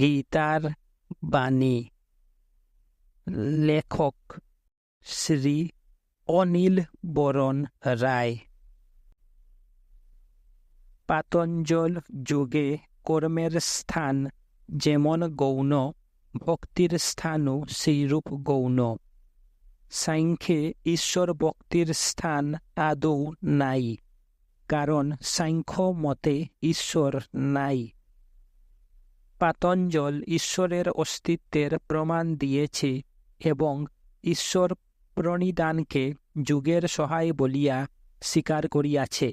গীতার বাণী লেখক শ্রী অনিল বরণ রায়। পাতঞ্জল যুগে কর্মের স্থান, যেমন গৌণ, ভক্তির স্থানও সেইরূপ গৌণ। সাংখ্যে ঈশ্বর ভক্তির স্থান আদৌ নাই, কারণ সাংখ্য মতে ঈশ্বর নাই। পাতঞ্জল ঈশ্বরের অস্তিত্বের প্রমাণ দিয়েছে এবং ঈশ্বর প্রণিদানকে যুগের সহায় বলিয়া স্বীকার করিয়াছে।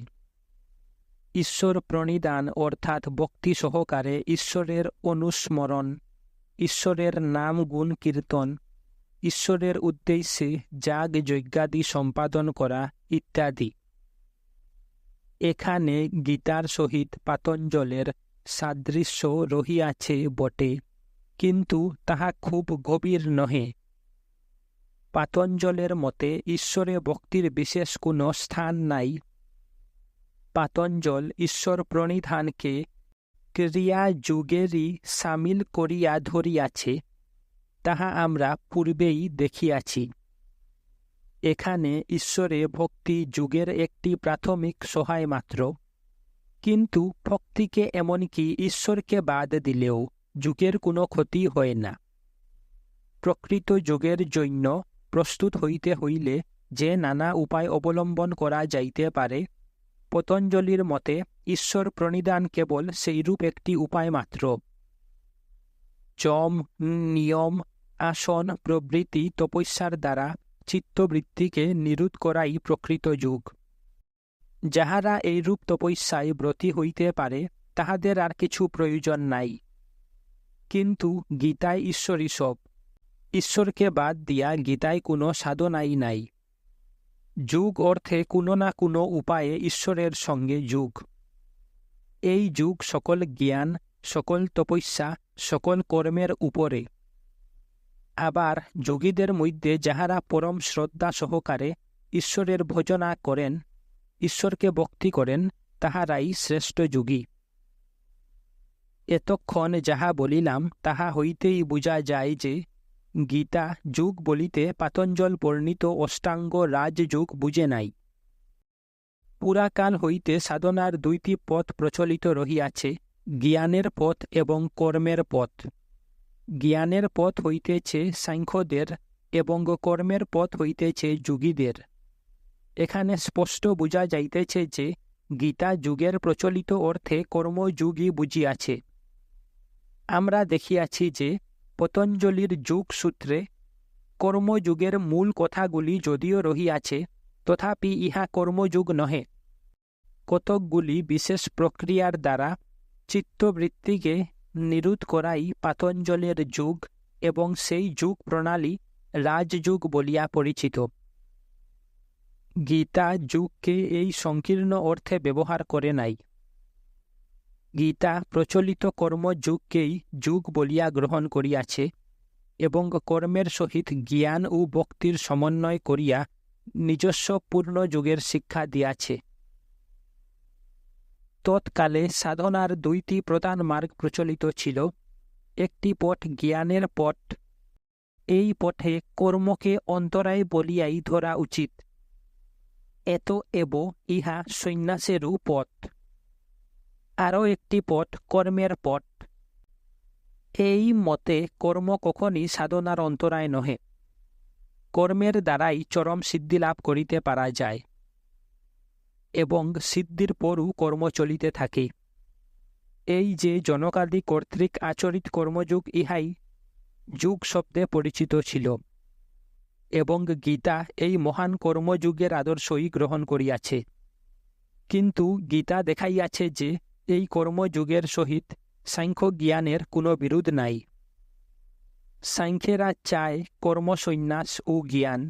ঈশ্বর প্রণিদান অর্থাৎ ভক্তি সহকারে ঈশ্বরের অনুস্মরণ, ঈশ্বরের নাম গুণ কীর্তন, ঈশ্বরের উদ্দেশ্যে যাগ যজ্ঞাদি সম্পাদন করা ইত্যাদি। এখানে গীতার সহিত পাতঞ্জলের সাদৃশ্য রহিয়াছে বটে, কিন্তু তাহা খুব গভীর নহে। পাতঞ্জলের মতে ঈশ্বরে ভক্তির বিশেষ কোনো স্থান নাই। পাতঞ্জল ঈশ্বর প্রণিধানকে ক্রিয়া যুগেরই সামিল করিয়া ধরিয়াছে, তাহা আমরা পূর্বেই দেখিয়াছি। এখানে ঈশ্বরে ভক্তি যুগের একটি প্রাথমিক সহায় মাত্র কিন্তু ভক্তিকে এমনকি ঈশ্বরকে বাদ দিলেও যুগের কোনো ক্ষতি হয় না। প্রকৃত যুগের জন্য প্রস্তুত হইতে হইলে যে নানা উপায় অবলম্বন করা যাইতে পারে, পতঞ্জলির মতে ঈশ্বর প্রণিধান কেবল সেইরূপ একটি উপায় মাত্র। চম নিয়ম, আসন, প্রভৃতি তপস্যার দ্বারা চিত্তবৃত্তিকে নিরোধ করাই প্রকৃত যুগ। যাহারা এইরূপ তপস্যায় ব্রতী হইতে পারে, তাহাদের আর কিছু প্রয়োজন নাই। কিন্তু গীতায় ঈশ্বরই সব। ঈশ্বরকে বাদ দিয়া গীতায় কোনো সাধনাই নাই। যুগ অর্থে কোনো না কোনো উপায়ে ঈশ্বরের সঙ্গে যুগ। এই যুগ সকল জ্ঞান, সকল তপস্যা, সকল কর্মের উপরে। আবার যোগীদের মধ্যে যাহারা পরম শ্রদ্ধা সহকারে ঈশ্বরের ভজনা করেন ঈশ্বরকে ভক্তি করেন, তাহারাই শ্রেষ্ঠ যোগী। এতক্ষণ যাহা বলিলাম, তাহা হইতেই বোঝা যায় যে গীতা যুগ বলিতে পাতঞ্জল বর্ণিত অষ্টাঙ্গ রাজযুগ বুঝে নাই। পুরাকাল হইতে সাধনার দুইটি পথ প্রচলিত রহিয়াছে, জ্ঞানের পথ এবং কর্মের পথ। জ্ঞানের পথ হইতেছে সাংখ্যদের এবং কর্মের পথ হইতেছে যুগীদের। এখানে স্পষ্ট বোঝা যাইতেছে যে গীতা যুগের প্রচলিত অর্থে কর্মযুগই বুঝিয়াছে। আমরা দেখিয়াছি যে পতঞ্জলির যুগ সূত্রে কর্মযুগের মূল কথাগুলি যদিও রহিয়াছে, তথাপি ইহা কর্মযুগ নহে। কতকগুলি বিশেষ প্রক্রিয়ার দ্বারা চিত্তবৃত্তিকে নিরোধ করাই পাতঞ্জলের যুগ এবং সেই যুগ প্রণালী রাজযুগ বলিয়া পরিচিত। গীতা যুগকে এই সংকীর্ণ অর্থে ব্যবহার করে নাই। গীতা প্রচলিত কর্মযুগকেই যুগ বলিয়া গ্রহণ করিয়াছে এবং কর্মের সহিত জ্ঞান ও ভক্তির সমন্বয় করিয়া নিজস্ব পূর্ণ যুগের শিক্ষা দিয়াছে। তৎকালে সাধনার দুইটি প্রধান মার্গ প্রচলিত ছিল। একটি পথ জ্ঞানের পথ, এই পথে কর্মকে অন্তরায় বলিয়াই ধরা উচিত। এত এব, ইহা সন্ন্যাসেরও পথ। আরও একটি পথ, কর্মের পথ। এই মতে কর্ম কখনই সাধনার অন্তরায় নহে। কর্মের দ্বারাই চরম সিদ্ধি লাভ করিতে পারা যায়। এবং সিদ্ধির পরও কর্ম চলিতে থাকে। এই যে জনকাদি কর্তৃক আচরিত কর্মযুগ, ইহাই যুগ শব্দে পরিচিত ছিল। এবং গীতা এই মহান কর্মযুগের আদর্শই গ্রহণ করিয়াছে। কিন্তু গীতা দেখাইয়াছে যে এই কর্মযুগের সহিত সাংখ্য জ্ঞানের কোনো বিরোধ নাই। সাংখ্যেরা চায় কর্মসন্ন্যাস ও জ্ঞান।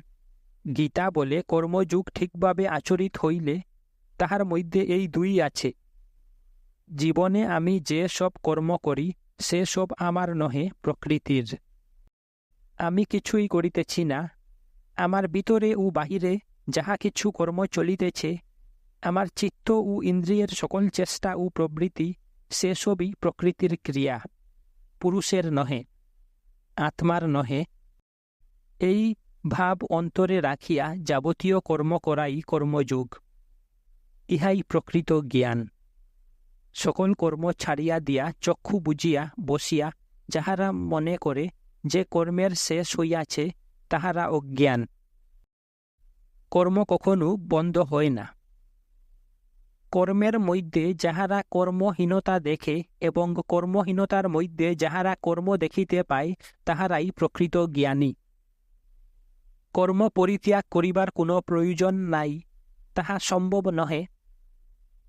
গীতা বলে কর্মযুগ ঠিকভাবে আচরিত হইলে তাহার মধ্যে এই দুই আছে। জীবনে আমি যে সব কর্ম করি, সে সব আমার নহে প্রকৃতির। আমি কিছুই করিতেছি না আমার ভিতরে ও বাহিরে যাহা কিছু কর্ম চলিতেছে, আমার চিত্ত ও ইন্দ্রিয়ের সকল চেষ্টা ও প্রবৃত্তি সেসবই প্রকৃতির ক্রিয়া। পুরুষের নহে, আত্মার নহে। এই ভাব অন্তরে রাখিয়া যাবতীয় কর্ম করাই কর্মযোগ। ইহাই প্রকৃত জ্ঞান। সকল কর্ম ছাড়িয়া দিয়া চক্ষু বুঝিয়া বসিয়া, যাহারা মনে করে যে কর্মের শেষ হইয়াছে তাহারা অজ্ঞান কর্ম কখনো বন্ধ হয় না। কর্মের মধ্যে যাহারা কর্মহীনতা দেখে এবং কর্মহীনতার মধ্যে যাহারা কর্ম দেখিতে পায়, তাহারাই প্রকৃত জ্ঞানী। কর্ম পরিত্যাগ করিবার কোনো প্রয়োজন নাই, তাহা সম্ভব নহে।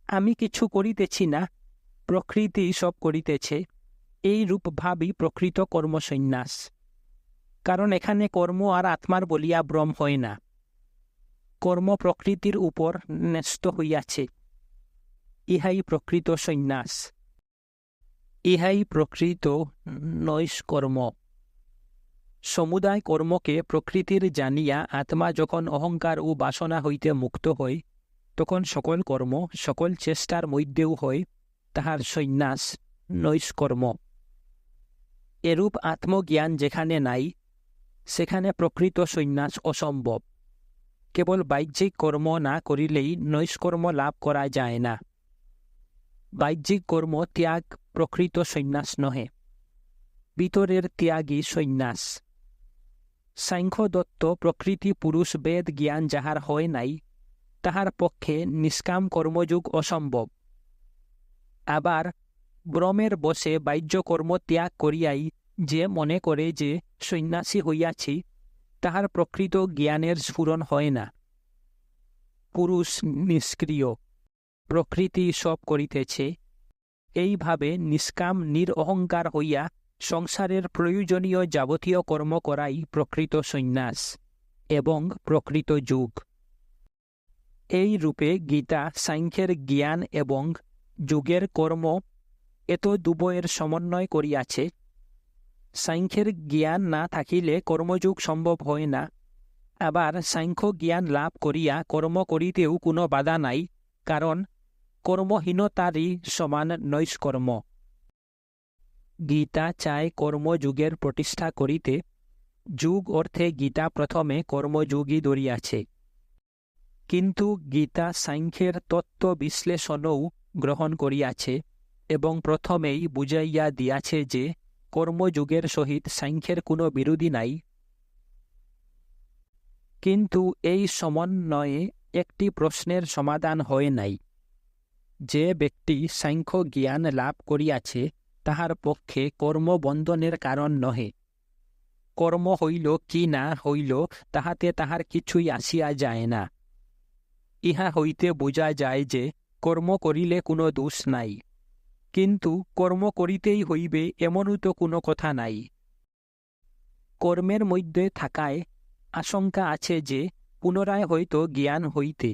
আমি কিছু করিতেছি না, প্রকৃতি সব করিতেছে এই রূপ ভাবি প্রকৃত কর্মসন্ন্যাস। কারণ এখানে কর্ম আর আত্মার বলিয়া ভ্রম হয় না। কর্ম প্রকৃতির উপর ন্যস্ত হইয়াছে। ইহাই প্রকৃত সন্ন্যাস। ইহাই প্রকৃত নৈষ্কর্ম। সমুদায় কর্মকে প্রকৃতির জানিয়া আত্মা যখন অহংকার ও বাসনা হইতে মুক্ত হয়, তখন সকল কর্ম, সকল চেষ্টার মধ্যেও হয় তাহার সন্ন্যাস, নৈষ্কর্ম। এরূপ আত্মজ্ঞান যেখানে নাই সেখানে প্রকৃত সন্ন্যাস অসম্ভব। কেবল বাহ্যিক কর্ম না করিলেই নৈষ্কর্ম লাভ করা যায় না। বাহ্যিক কর্ম ত্যাগ প্রকৃত সন্ন্যাস নহে। ভিতরের ত্যাগী সন্ন্যাস। সাংখ্য দত্ত প্রকৃতি পুরুষ বেদ জ্ঞান যাহার হয় নাই, তাহার পক্ষে নিষ্কাম কর্মযুগ অসম্ভব। আবার ব্রমের বসে বাহ্য কর্ম ত্যাগ করিয়াই যে মনে করে যে সন্ন্যাসী হইয়াছি, তাহার প্রকৃত জ্ঞানের স্ফুরণ হয় না। পুরুষ নিষ্ক্রিয়, প্রকৃতি সব করিতেছে। এইভাবে নিষ্কাম নিরঅহংকার হইয়া সংসারের প্রয়োজনীয় যাবতীয় কর্ম করাই প্রকৃত সন্ন্যাস এবং প্রকৃত যুগ। এই রূপে গীতা, সাংখ্যের জ্ঞান এবং যুগের কর্ম এত দুবয়ের সমন্বয় করিয়াছে সাংখ্যের জ্ঞান না থাকিলে কর্মযুগ সম্ভব হয় না। আবার সাংখ্য জ্ঞান লাভ করিয়া কর্ম করিতেও কোনো বাধা নাই, কারণ কর্মহীনতারই সমান নৈষ্কর্ম। গীতা চায় কর্মযুগের প্রতিষ্ঠা করিতে, যুগ অর্থে গীতা প্রথমে কর্মযুগই ধরিয়াছে। কিন্তু গীতা সাংখ্যের তত্ত্ব বিশ্লেষণও গ্রহণ করিয়াছে এবং প্রথমেই বুঝাইয়া দিয়াছে যে কর্মযুগের সহিত সাংখ্যের কোনো বিরোধী নাই। কিন্তু এই সমন্বয়ে একটি প্রশ্নের সমাধান হয় নাই। যে ব্যক্তি সাংখ্য জ্ঞান লাভ করিয়াছে, তাহার পক্ষে কর্মবন্ধনের কারণ নহে। কর্ম হইল কি না হইল, তাহাতে তাহার কিছুই আসিয়া যায় না। ইহা হইতে বোঝা যায় যে কর্ম করিলে কোনো দোষ নাই। কিন্তু কর্ম করিতেই হইবে এমনও তো কোনো কথা নাই। কর্মের মধ্যে থাকায় আশঙ্কা আছে যে পুনরায় হয়তো জ্ঞান হইতে,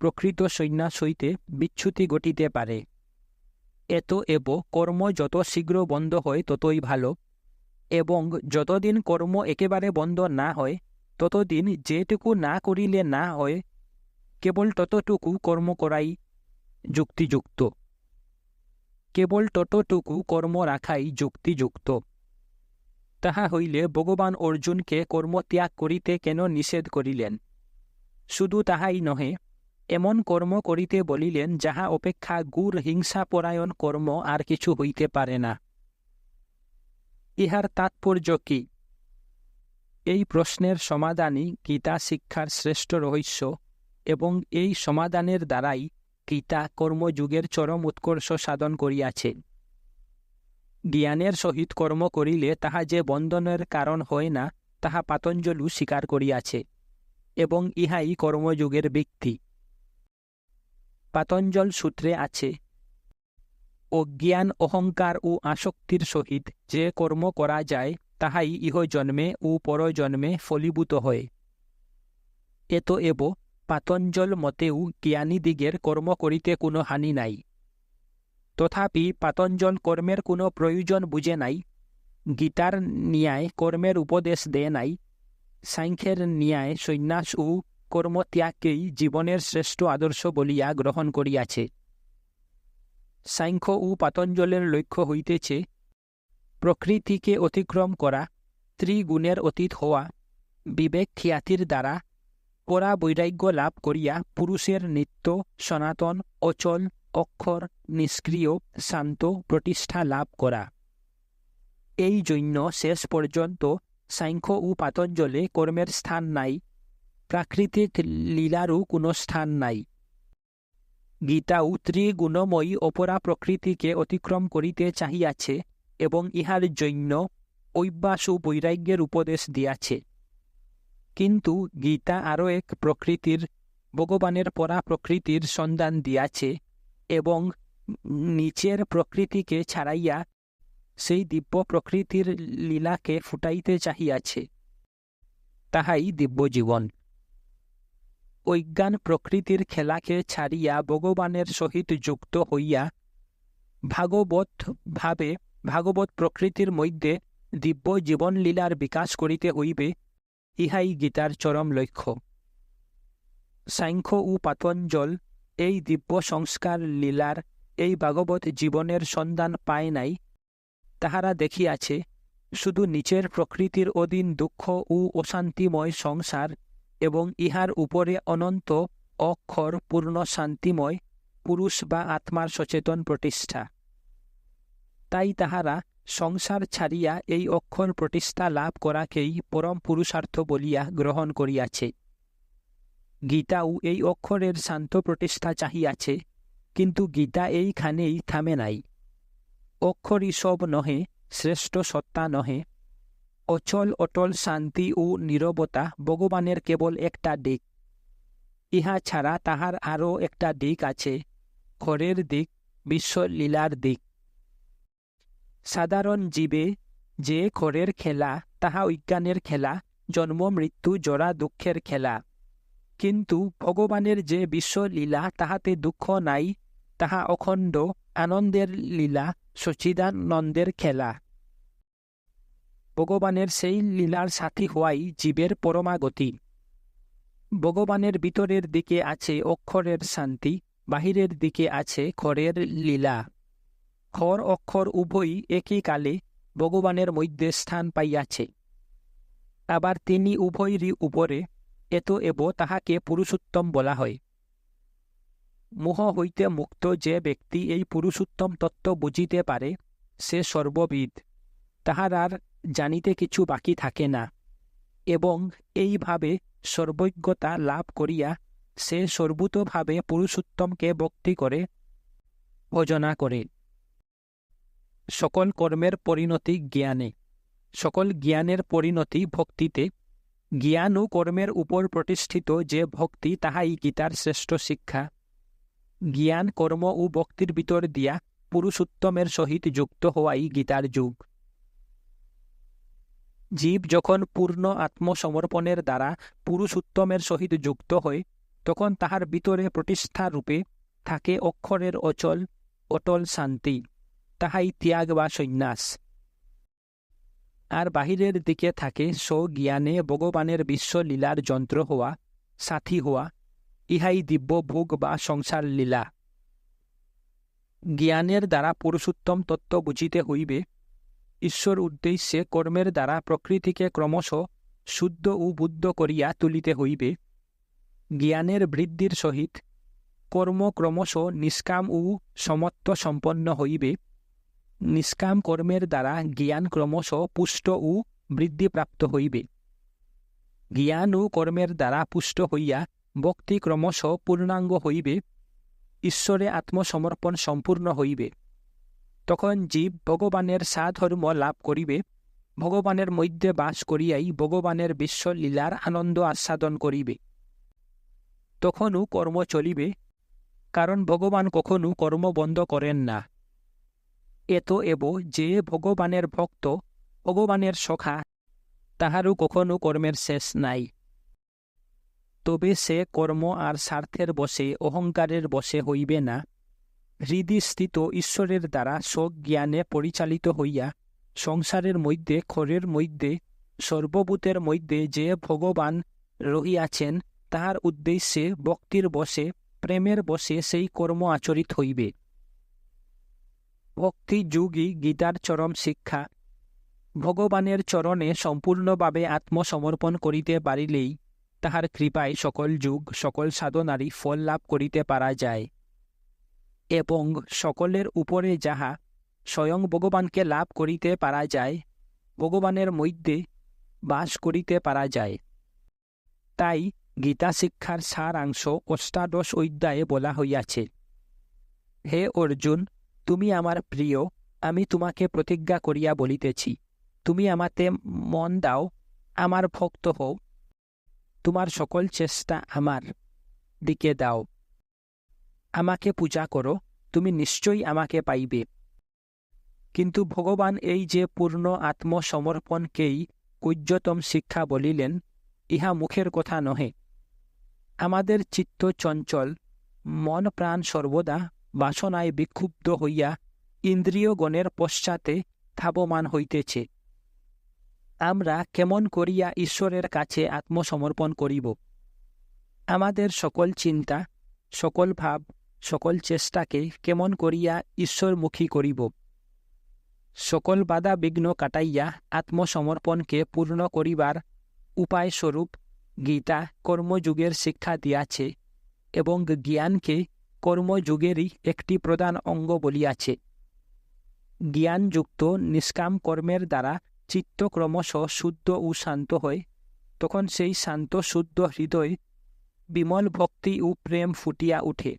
প্রকৃত সন্ন্যাস হইতে বিচ্যুতি ঘটিতে পারে। এত এব কর্ম যত শীঘ্র বন্ধ হয় ততই ভালো, এবং যতদিন কর্ম একেবারে বন্ধ না হয়, ততদিন যেটুকু না করিলে না হয়, কেবল ততটুকু কর্ম করাই যুক্তিযুক্ত। কেবল ততটুকু কর্ম রাখাই যুক্তিযুক্ত। তাহা হইলে ভগবান অর্জুনকে কর্মত্যাগ করিতে কেন নিষেধ করিলেন? শুধু তাহাই নহে, এমন কর্ম করিতে বলিলেন যাহা অপেক্ষা গুর হিংসাপরায়ণ কর্ম আর কিছু হইতে পারে না। ইহার তাৎপর্য কি? এই প্রশ্নের সমাধানই গীতা শিক্ষার শ্রেষ্ঠ রহস্য এবং এই সমাধানের দ্বারাই গীতা কর্মযুগের চরম উৎকর্ষ সাধন করিয়াছে। জ্ঞানের সহিত কর্ম করিলে তাহা যে বন্ধনের কারণ হয় না, তাহা পাতঞ্জলু স্বীকার করিয়াছে, এবং ইহাই কর্মযুগের ব্যক্তি পাতঞ্জল সূত্রে আছে, অজ্ঞান অহংকার ও আসক্তির সহিত যে কর্ম করা যায়, তাহাই ইহ জন্মে ও পরজন্মে ফলীভূত হয়। এত এব পাতঞ্জল মতেও জ্ঞানীদিগের কর্ম করিতে কোনো হানি নাই। তথাপি পাতঞ্জল কর্মের কোনো প্রয়োজন বুঝে নাই, গীতার ন্যায় কর্মের উপদেশ দেয় নাই, সাংখ্যের ন্যায় সন্ন্যাস ও কর্মত্যাগকেই জীবনের শ্রেষ্ঠ আদর্শ বলিয়া গ্রহণ করিয়াছে। সাংখ্য ও পাতঞ্জলের লক্ষ্য হইতেছে প্রকৃতিকে অতিক্রম করা, ত্রিগুণের অতীত হওয়া, বিবেক খ্যাতির দ্বারা পরা বৈরাগ্য লাভ করিয়া পুরুষের নিত্য, সনাতন, অচল অক্ষর নিষ্ক্রিয় শান্ত প্রতিষ্ঠা লাভ করা এই জন্য শেষ পর্যন্ত সাংখ্য ও পাতঞ্জলে কর্মের স্থান নাই প্রাকৃতিক লীলারও কোনো স্থান নাই। গীতাও ত্রিগুণময়ী অপরা প্রকৃতিকে অতিক্রম করিতে চাহিয়াছে, এবং ইহার জন্য ঐব্যাস ও বৈরাগ্যের উপদেশ দিয়াছে। কিন্তু গীতা আরও এক প্রকৃতির, ভগবানের পরা প্রকৃতির সন্ধান দিয়াছে এবং নিচের প্রকৃতিকে ছাড়াইয়া সেই দিব্য প্রকৃতির লীলাকে ফুটাইতে চাহিয়াছে। তাহাই দিব্য জীবন। অজ্ঞান প্রকৃতির খেলাকে ছাড়িয়া ভগবানের সহিত যুক্ত হইয়া ভাগবত ভাবে, ভাগবত প্রকৃতির মধ্যে দিব্য জীবন লীলার বিকাশ করিতে হইবে ইহাই গীতার চরম লক্ষ্য। সাংখ্য ও পাতঞ্জল এই দিব্য সংস্কার লীলার এই ভাগবত জীবনের সন্ধান পায় নাই, তাহারা দেখিয়াছে, শুধু নিচের প্রকৃতির অধীন দুঃখ ও অশান্তিময় সংসার এবং ইহার উপরে অনন্ত অক্ষর পূর্ণ শান্তিময় পুরুষ বা আত্মার সচেতন প্রতিষ্ঠা। তাই তাহারা সংসার ছাড়িয়া এই অক্ষর প্রতিষ্ঠা লাভ করাকেই পরম পুরুষার্থ বলিয়া গ্রহণ করিয়াছে। গীতাও এই অক্ষরের শান্ত প্রতিষ্ঠা চাহিয়াছে, কিন্তু গীতা এইখানেই থামে নাই। অক্ষরই সব নহে, শ্রেষ্ঠ সত্তা নহে। অচল অটল শান্তি ও নীরবতা ভগবানের কেবল একটা দিক। ইহা ছাড়া তাহার আরও একটা দিক আছে খরের দিক, বিশ্বলীলার দিক। সাধারণ জীবে যে খরের খেলা, তাহা অজ্ঞানের খেলা, জন্ম, মৃত্যু, জরা, দুঃখের খেলা। কিন্তু ভগবানের যে বিশ্বলীলা, তাহাতে দুঃখ নাই, তাহা অখণ্ড, আনন্দের লীলা, সচিদানন্দের খেলা। ভগবানের সেই লীলার সাথী হওয়াই জীবের পরমাগতি। ভগবানের ভিতরের দিকে আছে অক্ষরের শান্তি, বাহিরের দিকে আছে খরের লীলা। খর অক্ষর উভয়ই একই কালে ভগবানের মধ্যে স্থান পাইয়াছে। আবার তিনি উভয়েরই উপরে এত এব তাহাকে পুরুষোত্তম বলা হয়। মোহ হইতে মুক্ত যে ব্যক্তি এই পুরুষোত্তম তত্ত্ব বুঝিতে পারে, সে সর্ববিদ তাহার আর জানিতে কিছু বাকি থাকে না। এবং এইভাবে সর্বজ্ঞতা লাভ করিয়া সে সর্বতভাবে পুরুষোত্তমকে ভক্তি করে, ভজনা করে। সকল কর্মের পরিণতি জ্ঞানে। সকল জ্ঞানের পরিণতি ভক্তিতে। জ্ঞান ও কর্মের উপর প্রতিষ্ঠিত যে ভক্তি, তাহাই গীতার শ্রেষ্ঠ শিক্ষা। জ্ঞান, কর্ম ও ভক্তির ভিতর দিয়া পুরুষোত্তমের সহিত যুক্ত হওয়াই গীতার যুগ। জীব যখন পূর্ণ আত্মসমর্পণের দ্বারা পুরুষোত্তমের সহিত যুক্ত হয়, তখন তাহার ভিতরে প্রতিষ্ঠা রূপে থাকে অক্ষরের অচল, অটল শান্তি। তাহাই ত্যাগ বা সন্ন্যাস। আর বাহিরের দিকে থাকে স্বজ্ঞানে ভগবানের বিশ্বলীলার যন্ত্র হওয়া, সাথী হওয়া, ইহাই দিব্য ভোগ বা সংসার লীলা। জ্ঞানের দ্বারা পুরুষোত্তম তত্ত্ব বুঝিতে হইবে, ঈশ্বর উদ্দেশ্যে কর্মের দ্বারা প্রকৃতিকে ক্রমশ শুদ্ধ ও বুদ্ধ করিয়া তুলিতে হইবে। জ্ঞানের বৃদ্ধির সহিত কর্ম ক্রমশ নিষ্কাম ও সমত্ব সম্পন্ন হইবে। নিষ্কাম কর্মের দ্বারা জ্ঞান ক্রমশ পুষ্ট ও বৃদ্ধিপ্রাপ্ত হইবে। জ্ঞান ও কর্মের দ্বারা পুষ্ট হইয়া ভক্তি ক্রমশ পূর্ণাঙ্গ হইবে, ঈশ্বরে আত্মসমর্পণ সম্পূর্ণ হইবে। তখন জীব ভগবানের সাধর্ম লাভ করিবে, ভগবানের মধ্যে বাস করিয়াই ভগবানের বিশ্বলীলার আনন্দ আস্বাদন করিবে। তখনও কর্ম চলিবে, কারণ ভগবান কখনও কর্ম বন্ধ করেন না। এত এব যে ভগবানের ভক্ত, ভগবানের সখা, তাহারও কখনো কর্মের শেষ নাই। তবে সে কর্ম আর স্বার্থের বসে অহংকারের বসে হইবে না। হৃদিস্থিত ঈশ্বরের দ্বারা শোক জ্ঞানে পরিচালিত হইয়া, সংসারের মধ্যে খরের মধ্যে, সর্বভূতের মধ্যে যে ভগবান রহিয়াছেন, তাহার উদ্দেশ্যে, ভক্তির বসে প্রেমের বসে সেই কর্ম আচরিত হইবে। ভক্তি যুগই গীতার চরম শিক্ষা। ভগবানের চরণে সম্পূর্ণভাবে আত্মসমর্পণ করিতে পারিলেই তাহার কৃপায় সকল যুগ, সকল সাধনারই ফল লাভ করিতে পারা যায়। এবং সকলের উপরে যাহা স্বয়ং ভগবানকে লাভ করিতে পারা যায়, ভগবানের মধ্যে বাস করিতে পারা যায়। তাই গীতা শিক্ষার সারাংশ অষ্টাদশ অধ্যায়ে বলা হইয়াছে, হে অর্জুন তুমি আমার প্রিয়, আমি তোমাকে প্রতিজ্ঞা করিয়া বলিতেছি। তুমি আমাতে মন দাও, আমার ভক্ত হও। তোমার সকল চেষ্টা আমার দিকে দাও। আমাকে পূজা করো, তুমি নিশ্চয়ই আমাকে পাইবে। কিন্তু ভগবান এই যে পূর্ণ আত্মসমর্পণকেই উজ্জ্বতম শিক্ষা বলিলেন, ইহা মুখের কথা নহে। আমাদের চিত্ত চঞ্চল, মন প্রাণ সর্বদা বাসনায় বিক্ষুব্ধ হইয়া ইন্দ্রিয়গণের পশ্চাতে ধাবমান হইতেছে। আমরা কেমন করিয়া ঈশ্বরের কাছে আত্মসমর্পণ করিব? আমাদের সকল চিন্তা, সকল ভাব, সকল চেষ্টাকে কেমন করিয়া ঈশ্বরমুখী করিব? সকল বাধা বিঘ্ন কাটাইয়া আত্মসমর্পণকে পূর্ণ করিবার উপায়স্বরূপ গীতা কর্মযুগের শিক্ষা দিয়াছে এবং জ্ঞানকে কর্মযুগেরই একটি প্রধান অঙ্গ বলিয়াছে। জ্ঞানযুক্ত নিষ্কাম কর্মের দ্বারা চিত্ত ক্রমশ শুদ্ধ ও শান্ত হয়, তখন সেই শান্ত শুদ্ধ হৃদয় বিমল ভক্তি ও প্রেম ফুটিয়া উঠে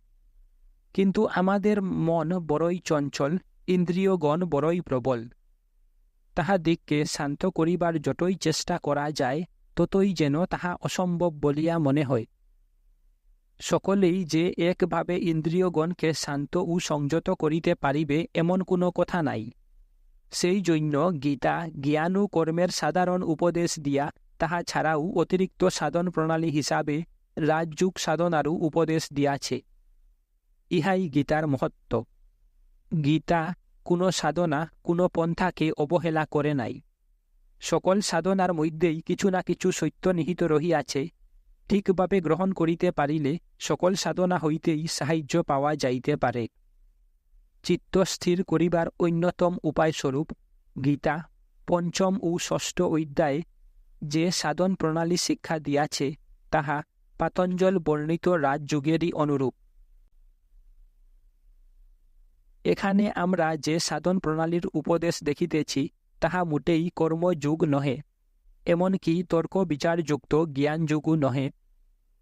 কিন্তু আমাদের মন বড়ই চঞ্চল, ইন্দ্রিয়গণ বড়ই প্রবল। তাহাদিগকে শান্ত করিবার যতই চেষ্টা করা যায়, ততই যেন তাহা অসম্ভব বলিয়া মনে হয়। সকলেই যে একভাবে ইন্দ্রিয়গণকে শান্ত ও সংযত করিতে পারিবে এমন কোনো কথা নাই। সেই জন্য গীতা জ্ঞান ও কর্মের সাধারণ উপদেশ দিয়া তাহা ছাড়াও অতিরিক্ত সাধন প্রণালী হিসাবে রাজযুগ সাধনারও উপদেশ দিয়াছে। ইহাই গীতার মহত্ব। গীতা কোনো সাধনা কোনো পন্থাকে অবহেলা করে নাই। সকল সাধনার মধ্যেই কিছু না কিছু সত্য নিহিত রহিয়াছে ঠিকভাবে গ্রহণ করিতে পারিলে সকল সাধনা হইতেই সাহায্য পাওয়া যাইতে পারে। চিত্ত স্থির করিবার অন্যতম উপায়স্বরূপ গীতা, পঞ্চম ও ষষ্ঠ অধ্যায়ে যে সাধন প্রণালী শিক্ষা দিয়াছে, তাহা পাতঞ্জল বর্ণিত রাজযুগেরই অনুরূপ। এখানে আমরা যে সাধন প্রণালীর উপদেশ দেখিতেছি, তাহা মোটেই কর্মযুগ নহে। এমনকি তর্ক বিচারযুক্ত জ্ঞানযুগও নহে।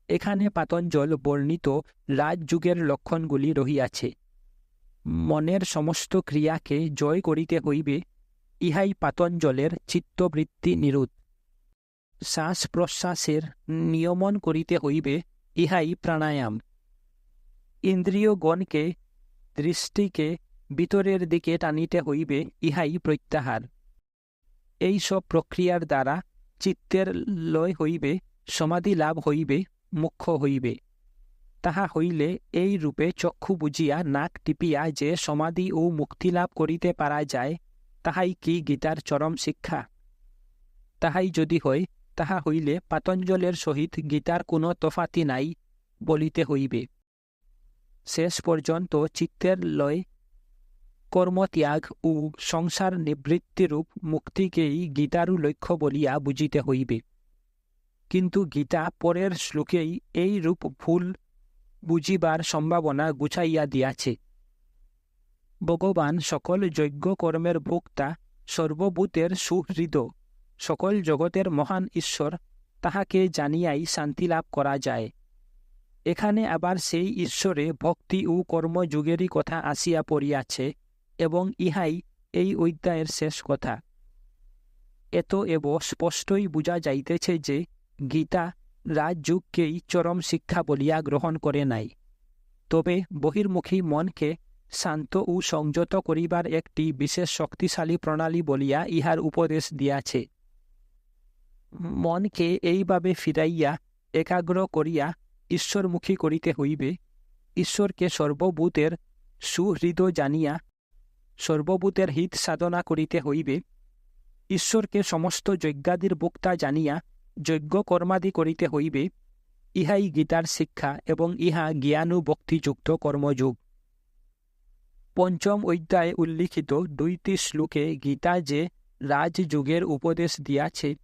এখানে পাতঞ্জল বর্ণিত রাজযুগের লক্ষণগুলি রহিয়াছে। মনের সমস্ত ক্রিয়াকে জয় করিতে হইবে, ইহাই পাতঞ্জলের চিত্তবৃত্তি নিরুত শ্বাস প্রশ্বাসের নিয়মন করিতে হইবে, ইহাই প্রাণায়াম। ইন্দ্রিয়গণকে, দৃষ্টিকে ভিতরের দিকে টানিতে হইবে, ইহাই প্রত্যাহার। এই সব প্রক্রিয়ার দ্বারা চিত্তের লয় হইবে, সমাধি লাভ হইবে, মুখ্য হইবে। তাহা হইলে এই রূপে চক্ষু বুঝিয়া নাক টিপিয়া যে সমাধি ও মুক্তি লাভ করিতে পারা যায়, তাহাই কি গীতার চরম শিক্ষা? তাহাই যদি হয়, তাহা হইলে পাতঞ্জলের সহিত গীতার কোনো তফাতি নাই বলিতে হইবে। শেষ পর্যন্ত চিত্তের লয় কর্মত্যাগ ও সংসার নিবৃত্তিরূপ মুক্তিকেই গীতারু লক্ষ্য বলিয়া বুঝিতে হইবে। কিন্তু গীতা পরের শ্লোকেই এই রূপ ভুল বুঝিবার সম্ভাবনা গুছাইয়া দিয়াছে। ভগবান সকল যজ্ঞ কর্মের ভোক্তা, সর্বভূতের সুহৃদ, সকল জগতের মহান ঈশ্বর, তাহাকে জানিয়াই শান্তি লাভ করা যায়। এখানে আবার সেই ঈশ্বরে ভক্তি ও কর্মযুগেরই কথা আসিয়া পড়িয়াছে এবং ইহাই এই অধ্যায়ের শেষ কথা। এত এব স্পষ্টই বুঝা যাইতেছে যে গীতা রাজযুগকেই চরম শিক্ষা বলিয়া গ্রহণ করে নাই। তবে বহির্মুখী মনকে শান্ত ও সংযত করিবার একটি বিশেষ শক্তিশালী প্রণালী বলিয়া ইহার উপদেশ দিয়াছে। মনকে এইভাবে ফিরাইয়া একাগ্র করিয়া ঈশ্বরমুখী করিতে হইবে, ঈশ্বরকে সর্বভূতের সুহৃদ জানিয়া সর্বভূতের হিত সাধনা করিতে হইবে। ঈশ্বরকে সমস্ত যজ্ঞাদির বক্তা জানিয়া যজ্ঞ কর্মাদি করিতে হইবে। ইহাই গীতার শিক্ষা এবং ইহা জ্ঞানু ভক্তিযুক্ত কর্মযুগ। পঞ্চম অধ্যায়ে উল্লিখিত দুইটি শ্লোকে গীতা যে রাজযুগের উপদেশ দিয়াছে,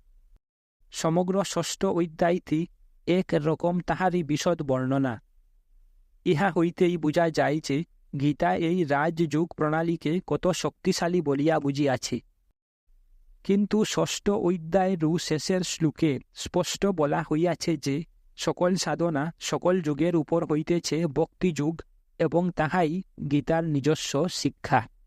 সমগ্র ষষ্ঠ অধ্যায়টি এক রকম তাহারই বিশদ বর্ণনা। ইহা হইতেই বোঝা যায় যে গীতা এই রাজযোগ প্রণালীকে কত শক্তিশালী বলিয়া বুঝিয়াছে। কিন্তু ষষ্ঠ অধ্যায়েরও শেষের শ্লোকে স্পষ্ট বলা হইয়াছে যে, সকল সাধনা সকল যুগের উপর হইতেছে ভক্তিযুগ এবং তাহাই গীতার নিজস্ব শিক্ষা।